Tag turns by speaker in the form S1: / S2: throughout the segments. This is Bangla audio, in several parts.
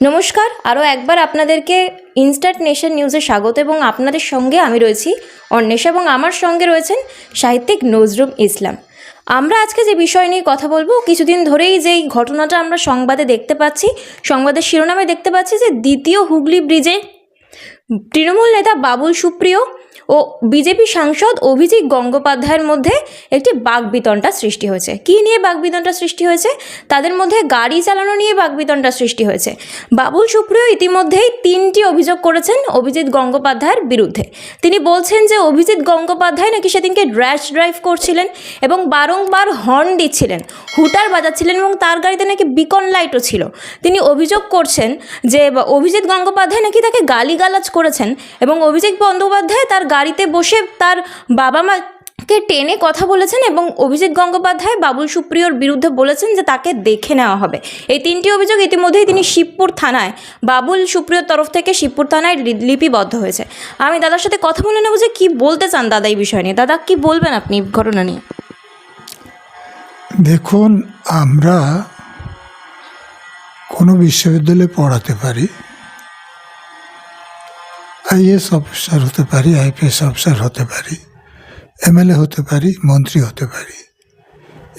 S1: নমস্কার, আরও একবার আপনাদেরকে ইনস্ট্যান্ট নেশন নিউজে স্বাগত এবং আপনাদের সঙ্গে আমি রয়েছি অন্বেষা এবং আমার সঙ্গে রয়েছেন সাহিত্যিক নজরুম ইসলাম। আমরা আজকে যে বিষয় নিয়ে কথা বলব, কিছুদিন ধরেই যেই ঘটনাটা আমরা সংবাদে দেখতে পাচ্ছি, সংবাদের শিরোনামে দেখতে পাচ্ছি যে দ্বিতীয় হুগলি ব্রিজে তৃণমূল নেতা বাবুল সুপ্রিয় ও বিজেপি সাংসদ অভিজিৎ গঙ্গোপাধ্যায়ের মধ্যে একটি বাগবিতণ্ডা সৃষ্টি হয়েছে। কী নিয়ে বাগবিতণ্ডা সৃষ্টি হয়েছে? তাদের মধ্যে গাড়ি চালানো নিয়ে বাগবিতণ্ডা সৃষ্টি হয়েছে। বাবুল সুপ্রিয় ইতিমধ্যেই তিনটি অভিযোগ করেছেন অভিজিৎ গঙ্গোপাধ্যায়ের বিরুদ্ধে। তিনি বলছেন যে অভিজিৎ গঙ্গোপাধ্যায় নাকি সেদিনকে র্যাশ ড্রাইভ করছিলেন এবং বারংবার হর্ন দিচ্ছিলেন। হুটার বাজাচ্ছিলেন এবং তার গাড়িতে নাকি বিকন লাইটও ছিল। তিনি অভিযোগ করছেন যে অভিজিৎ গঙ্গোপাধ্যায় নাকি তাকে গালিগালাজ করেছেন এবং অভিজিৎ বন্দ্যোপাধ্যায় তার গাড়িতে বসে তার বাবা মাকে টেনে কথা বলেছেন এবং অভিজিৎ গঙ্গোপাধ্যায় বাবুল সুপ্রিয়র বিরুদ্ধে বলেছেন যে তাকে দেখে নেওয়া হবে। এই তিনটি অভিযোগ ইতিমধ্যেই তিনি শিবপুর থানায়, বাবুল সুপ্রিয়র তরফ থেকে শিবপুর থানায় লিপিবদ্ধ হয়েছে। আমি দাদার সাথে কথা বলে নেব যে কী বলতে চান দাদা এই বিষয় নিয়ে। দাদা, কি বলবেন আপনি ঘটনা নিয়ে?
S2: দেখুন, আমরা কোনো বিশ্ববিদ্যালয়ে পড়াতে পারি আইএস অফিসার হতে পারি, আইপিএস অফিসার হতে পারি, এমএলএ হতে পারি, মন্ত্রী হতে পারি,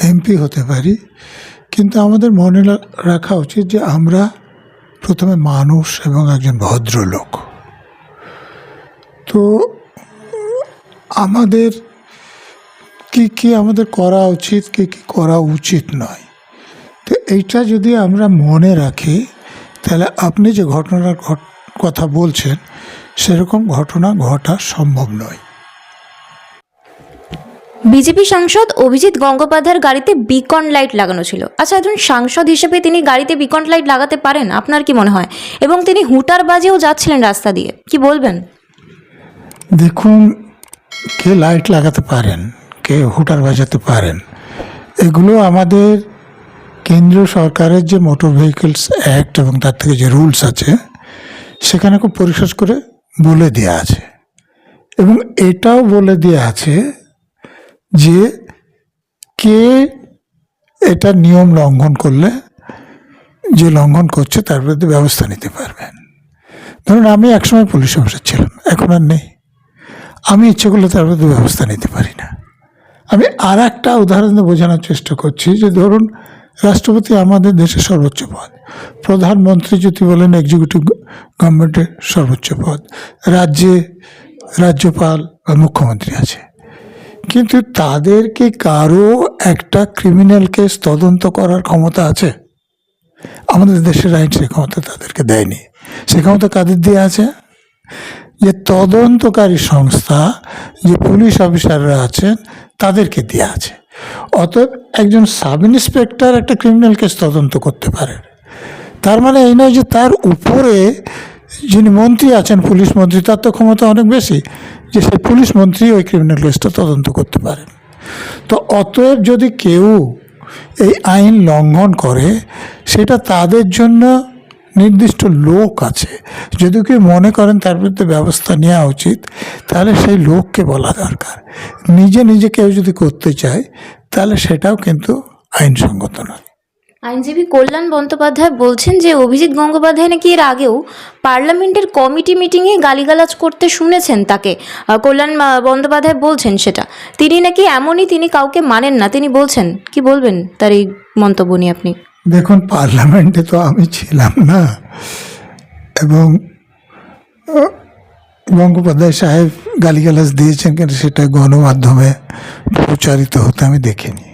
S2: এমপি হতে পারি। কিন্তু আমাদের মনে রাখা উচিত যে আমরা প্রথমে মানুষ এবং একজন ভদ্রলোক। তো আমাদের কি কি আমাদের করা উচিত, কি কি করা উচিত নয়। তো এইটা যদি আমরা মনে রাখি, তাহলে আপনি যে ঘটনার ঘট- কথা বলছেন সেরকম ঘটনা ঘটা সম্ভব নয়।
S1: বিজেপি সাংসদ অভিজিৎ গঙ্গোপাধ্যায়ের গাড়িতে বিকন লাইট লাগানো ছিল। আচ্ছা একজন সাংসদ হিসেবে তিনি গাড়িতে বিকন লাইট লাগাতে পারেন? আপনার কি মনে হয়? এবং তিনি হুটার বাজেও যাচ্ছিলেন রাস্তা দিয়ে। কি বলবেন?
S2: দেখুন কে লাইট লাগাতে পারেন কে হুটার বাজাতে পারেন এগুলো আমাদের কেন্দ্রীয় সরকারের যে মোটর ভেহিকলস অ্যাক্ট এবং তার থেকে যে রুলস আছে সেখানে খুব পরিষ্কার করে বলে দেওয়া আছে। এবং এটাও বলে দেওয়া আছে যে কে এটা নিয়ম লঙ্ঘন করলে, যে লঙ্ঘন করছে তার বিরুদ্ধে ব্যবস্থা নিতে পারবেন। ধরুন আমি একসময় পুলিশ অফিসার ছিলাম, এখন আর নেই। আমি ইচ্ছে করলে তার বিরুদ্ধে ব্যবস্থা নিতে পারি না। আমি আর একটা উদাহরণ বোঝানোর চেষ্টা করছি যে ধরুন রাষ্ট্রপতি আমাদের দেশের সর্বোচ্চ পদ। প্রধানমন্ত্রী যদি বলেন এক্সিকিউটিভ গভর্নমেন্টের সর্বোচ্চ পদ, রাজ্যে রাজ্যপাল বা মুখ্যমন্ত্রী আছে। কিন্তু তাদেরকে কারও একটা ক্রিমিনাল কেস তদন্ত করার ক্ষমতা আছে? আমাদের দেশের আইন সে ক্ষমতা তাদেরকে দেয়নি। সে ক্ষমতা কাদের দিয়ে আছে? যে তদন্তকারী সংস্থা, যে পুলিশ অফিসাররা আছেন, তাদেরকে দেওয়া আছে। অতএব একজন সাব ইন্সপেক্টর একটা ক্রিমিনাল কেস তদন্ত করতে পারেন তার মানে এই নয় যে তার উপরে যিনি মন্ত্রী আছেন, পুলিশ মন্ত্রী, তার তো ক্ষমতা অনেক বেশি যে সেই পুলিশ মন্ত্রী ওই ক্রিমিনাল কেসটা তদন্ত করতে পারেন তো অতএব যদি কেউ এই আইন লঙ্ঘন করে, সেটা তাদের জন্য নির্দিষ্ট লোক আছে। যদি কেউ মনে করেন তার বিরুদ্ধে ব্যবস্থা নেওয়া উচিত, তাহলে সেই লোককে বলা দরকার। নিজে নিজে কেউ যদি করতে চায়, তাহলে সেটাও কিন্তু আইনসঙ্গত নয়।
S1: আইনজীবী কল্যাণ বন্দ্যোপাধ্যায় বলছেন যে অভিজিৎ গঙ্গোপাধ্যায় নাকি এর আগেও পার্লামেন্টের কমিটি মিটিংয়ে গালিগালাজ করতে শুনেছেন তাকে। কল্যাণ বন্দ্যোপাধ্যায় বলছেন সেটা। তিনি নাকি এমনই তিনি কাউকে মানেন না। তিনি বলছেন, কি বলবেন তার এই মন্তব্য নিয়ে আপনি?
S2: দেখুন, পার্লামেন্টে তো আমি ছিলাম না। এবং গঙ্গোপাধ্যায় সাহেব গালিগালাজ দিয়েছেন, কিন্তু সেটা গণমাধ্যমে প্রচারিত হতে আমি দেখিনি।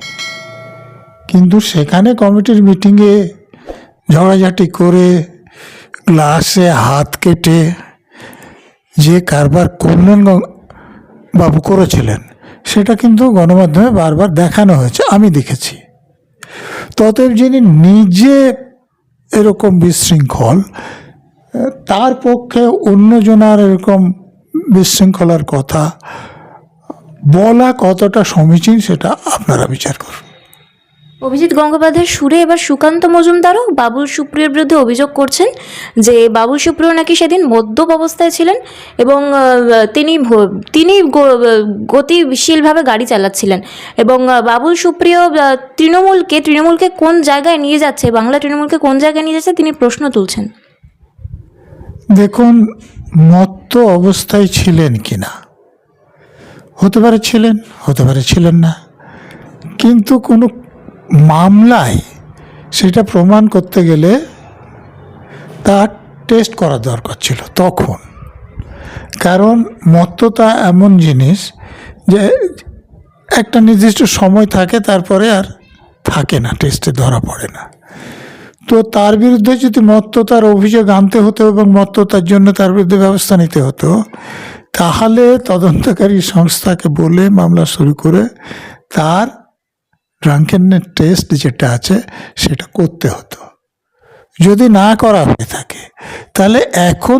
S2: কিন্তু সেখানে কমিটির মিটিংয়ে ঝগড়াঝাটি করে গ্লাসে হাত কেটে যে কারবার করলেন বাবু করেছিলেন, সেটা কিন্তু গণমাধ্যমে বারবার দেখানো হয়েছে, আমি দেখেছি। ততএব যিনি নিজে এরকম বিশৃঙ্খল, তার পক্ষে অন্যজনার এরকম বিশৃঙ্খলার কথা বলা কতটা সমীচীন, সেটা আপনারা বিচার করুন।
S1: অভিজিৎ গঙ্গোপাধ্যায়ের সুরে এবার সুকান্ত মজুমদারও বাবুল সুপ্রিয়র বিরুদ্ধে অভিযোগ করছেন যে বাবুল সুপ্রিয় নাকি সেদিন মদ্যপ অবস্থায় ছিলেন এবং তিনি তিনি গতিশীলভাবে গাড়ি চালাচ্ছিলেন এবং বাবুল সুপ্রিয় তৃণমূলকে তৃণমূলকে কোন জায়গায় নিয়ে যাচ্ছে, বাংলা তৃণমূলকে কোন জায়গায় নিয়ে যাচ্ছে তিনি প্রশ্ন তুলছেন।
S2: দেখুন মত্ত অবস্থায় ছিলেন কিনা? হতে পারে ছিলেন, হতে পারে ছিলেন না। কিন্তু কোনো মামলায় সেটা প্রমাণ করতে গেলে তার টেস্ট করা দরকার ছিল তখন। কারণ মত্ততা এমন জিনিস যে একটা নির্দিষ্ট সময় থাকে, তারপরে আর থাকে না টেস্টে ধরা পড়ে না। তো তার বিরুদ্ধে যদি মত্ততার অভিযোগ আনতে হতো এবং মত্ততার জন্য তার বিরুদ্ধে ব্যবস্থা নিতে হতো, তাহলে তদন্তকারী সংস্থাকে বলে মামলা শুরু করে তার ড্রাঙ্কেনের টেস্ট যেটা আছে সেটা করতে হতো। যদি না করা হয়ে থাকে তাহলে এখন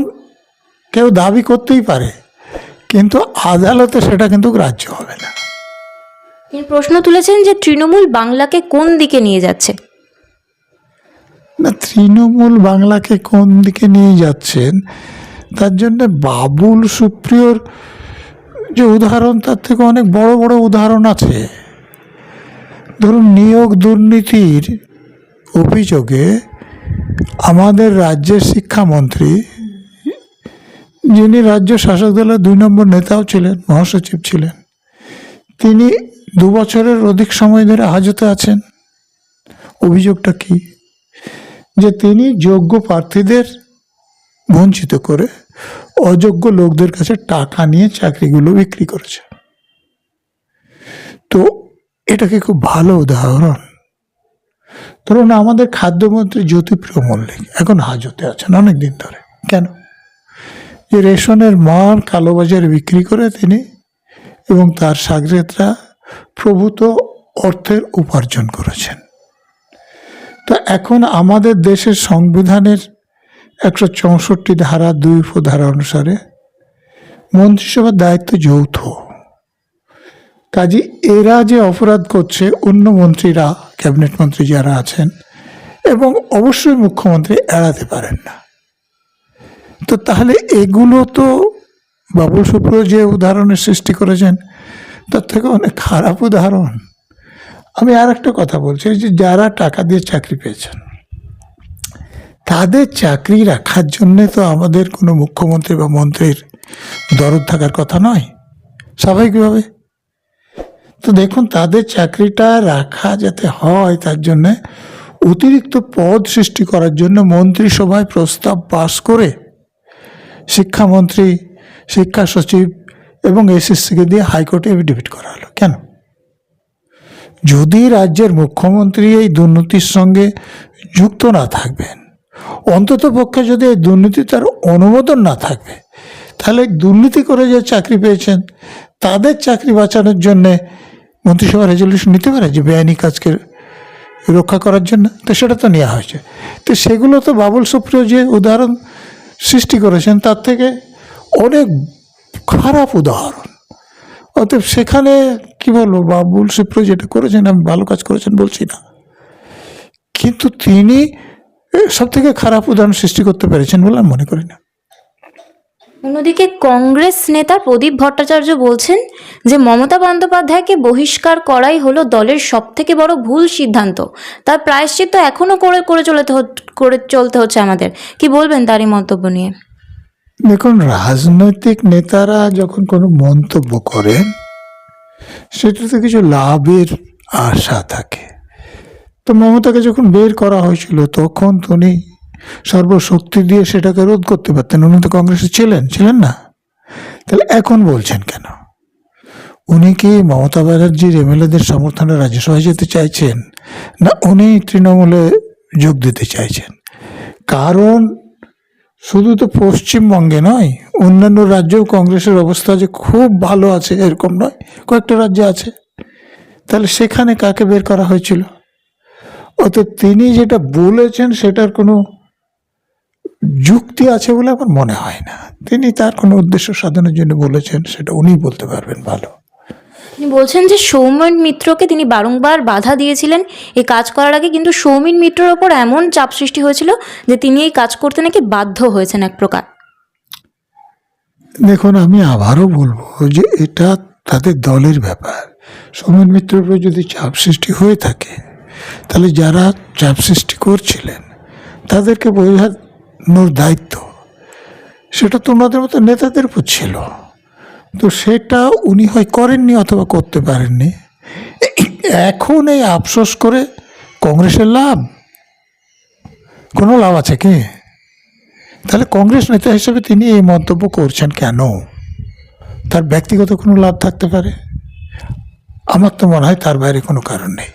S2: কেউ দাবি করতেই পারে কিন্তু আদালতে সেটা কিন্তু গ্রাহ্য হবে না।
S1: তিনি প্রশ্ন তুলেছেন যে তৃণমূল বাংলাকে কোন দিকে নিয়ে যাচ্ছে?
S2: না তৃণমূল বাংলাকে কোন দিকে নিয়ে যাচ্ছেন তার জন্য বাবুল সুপ্রিয়র যে উদাহরণ তার থেকে অনেক বড় বড় উদাহরণ আছে। ধরুন নিয়োগ দুর্নীতির অভিযোগে আমাদের রাজ্যের শিক্ষামন্ত্রী, যিনি রাজ্য শাসক দলের দুই নম্বর নেতাও ছিলেন, মহাসচিব ছিলেন, তিনি দু বছরের অধিক সময় ধরে হাজতে আছেন। অভিযোগটা কি? যে তিনি যোগ্য প্রার্থীদের বঞ্চিত করে অযোগ্য লোকদের কাছে টাকা নিয়ে চাকরিগুলো বিক্রি করেছে তো এটাকে খুব ভালো উদাহরণ। ধরুন আমাদের খাদ্যমন্ত্রী জ্যোতিপ্রিয় মল্লিক এখন হাজতে আছেন অনেক দিন ধরে। কেন? যে রেশনের মাল কালোবাজারে বিক্রি করে তিনি এবং তার সাগরেতরা প্রভূত অর্থের উপার্জন করেছেন। তো এখন আমাদের দেশের সংবিধানের একশো চৌষট্টি ধারা দুই ধারা অনুসারে মন্ত্রিসভার দায়িত্ব যৌথ। কাজে এরা যে অপরাধ করছে অন্য মন্ত্রীরা, ক্যাবিনেট মন্ত্রী যারা আছেন, এবং অবশ্যই মুখ্যমন্ত্রী এড়াতে পারেন না। তো তাহলে এগুলো তো বাবুল সুপ্র যে উদাহরণের সৃষ্টি করেছেন, তার থেকে অনেক খারাপ উদাহরণ। আমি আর একটা কথা বলছি, যে যারা টাকা দিয়ে চাকরি পেয়েছেন, তাদের চাকরি রাখার জন্যে তো আমাদের কোনো মুখ্যমন্ত্রী বা মন্ত্রীর দরদ থাকার কথা নয়। স্বাভাবিকভাবে। তো দেখুন, তাদের চাকরিটা রাখা যাতে হয় তার জন্যে অতিরিক্ত পদ সৃষ্টি করার জন্য মন্ত্রিসভায় প্রস্তাব পাশ করে শিক্ষামন্ত্রী, শিক্ষা সচিব এবং এসএসসিকে দিয়ে হাইকোর্টে এফিডেভিট করা হলো। কেন? যদি রাজ্যের মুখ্যমন্ত্রী এই দুর্নীতির সঙ্গে যুক্ত না থাকবেন, অন্তত পক্ষে যদি এই দুর্নীতি তার অনুমোদন না থাকবে, তাহলে দুর্নীতি করে যে চাকরি পেয়েছেন, তাদের চাকরি বাঁচানোর জন্যে মন্ত্রিসভা রেজলিউশন নিতে পারে যে বেআইনি কাজকে রক্ষা করার জন্য? তো সেটা তো নেওয়া হয়েছে। তো সেগুলো তো বাবুল সুপ্রিয় যে উদাহরণ সৃষ্টি করেছেন, তার থেকে অনেক খারাপ উদাহরণ। অতএব সেখানে কি বলব, বাবুল সুপ্রিয় যেটা করেছেন, আমি ভালো কাজ করেছেন বলছি না। কিন্তু তিনি সব থেকে খারাপ উদাহরণ সৃষ্টি করতে পেরেছেন বলে আমি মনে করি না।
S1: অন্যদিকে কংগ্রেস নেতা প্রদীপ ভট্টাচার্য বলছেন যে মমতা বন্দ্যোপাধ্যায়কে বহিষ্কার করাই হলো দলের সব থেকে বড় ভুল সিদ্ধান্ত। তার প্রায়শ্চিত্ত এখনও করে করে চলতে করে চলতে হচ্ছে আমাদের। কি বলবেন তারই মন্তব্য নিয়ে?
S2: দেখুন, রাজনৈতিক নেতারা যখন কোনো মন্তব্য করেন, সেটাতে কিছু লাভের আশা থাকে। তো মমতাকে যখন বের করা হয়েছিল, তখন তিনি সর্বশক্তি দিয়ে সেটাকে রোধ করতে পারতেন। উনি তো কংগ্রেসে ছিলেন ছিলেন না। তাহলে এখন বলছেন কেন? উনি কি মমতা ব্যানার্জির এমএলএদের সমর্থনে রাজ্যসভায় যেতে চাইছেন, না উনি তৃণমূলে যোগ দিতে চাইছেন? কারণ শুধু তো পশ্চিমবঙ্গে নয়, অন্যান্য রাজ্যেও কংগ্রেসের অবস্থা যে খুব ভালো আছে এরকম নয়, কয়েকটা রাজ্যে আছে। তাহলে সেখানে কাকে বের করা হয়েছিল? অতএব তিনি যেটা বলেছেন সেটার কোনো যুক্তি আছে বলে আমার মনে হয় না। তিনি তার কোনো উদ্দেশ্য সাধনের জন্য বলেছেন সেটা উনিই বলতে পারবেন ভালো।
S1: তিনি বলছেন যে সৌমেন মিত্রকে তিনি বারংবার বাধা দিয়েছিলেন এই কাজ করার আগে কিন্তু সৌমিন মিত্রর ওপর এমন চাপ সৃষ্টি হয়েছিল যে তিনি এই কাজ করতে নাকি বাধ্য হয়েছেন এক প্রকার।
S2: দেখুন আমি আবারও বলব যে এটা তাদের দলের ব্যাপার। সোমেন মিত্রের উপর যদি চাপ সৃষ্টি হয়ে থাকে তাহলে যারা চাপ সৃষ্টি করছিলেন তাদেরকে বোঝানোর দায়িত্ব, সেটা তোমাদের মতো নেতাদের উপর ছিল। তো সেটা উনি হয় করেননি অথবা করতে পারেননি। এখন এই আফসোস করে কংগ্রেসের লাভ? কোনো লাভ আছে কি? তাহলে কংগ্রেস নেতা হিসেবে তিনি এই মন্তব্য করছেন কেন? তার ব্যক্তিগত কোনো লাভ থাকতে পারে? আমার তো মনে হয় তার বাইরে কোনো কারণ নেই।